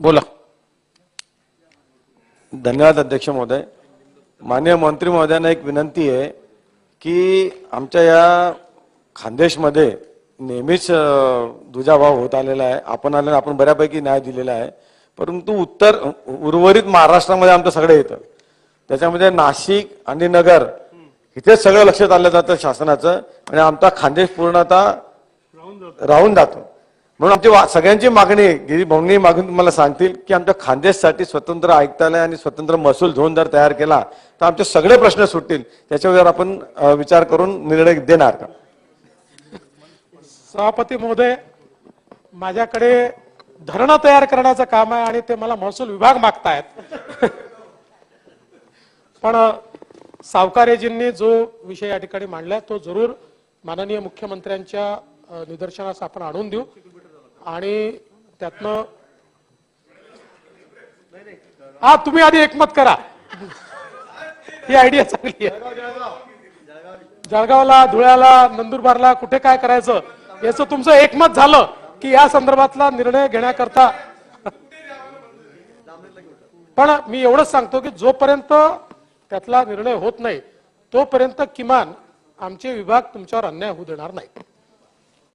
बोला. धन्यवाद अध्यक्ष महोदय. माननीय मंत्री महोदयांना एक विनंती आहे की आमच्या या खानदेशमध्ये नेहमीच दुजाभाव होत आलेला आहे. आपण आले आपण बऱ्यापैकी न्याय दिलेला आहे. परंतु उत्तर उर्वरित महाराष्ट्रामध्ये आमचं सगळं येतं. त्याच्यामध्ये नाशिक आणि नगर इथेच सगळं लक्षात आलं जातं शासनाचं. आणि आमचा खानदेश पूर्णतः राहून जातो. म्हणून आमची सगळ्यांची मागणी आहे. गिरी भाऊंनी मागून तुम्हाला सांगतील की आमच्या खानदेशसाठी स्वतंत्र आयुक्तालय आणि स्वतंत्र महसूल झोन जर तयार केला तर आमचे सगळे प्रश्न सुटतील. त्याच्यावर आपण विचार करून निर्णय देणार का? सभापती महोदय माझ्याकडे धरणं तयार करण्याचं काम आहे आणि ते मला महसूल विभाग मागतायत. पण सावकारेजींनी जो विषय या ठिकाणी मांडलाय तो जरूर माननीय मुख्यमंत्र्यांच्या निदर्शनास आपण आणून देऊ. आणि त्यातनं हा तुम्ही आधी एकमत करा. ही आयडिया चांगली आहे. जळगावला धुळ्याला नंदुरबारला कुठे काय करायचं याचं तुमचं एकमत झालं की या संदर्भातला निर्णय घेण्याकरता पण मी एवढंच सांगतो की जोपर्यंत त्यातला निर्णय होत नाही तोपर्यंत किमान आमचे विभाग तुमच्यावर अन्याय होऊ देणार नाही.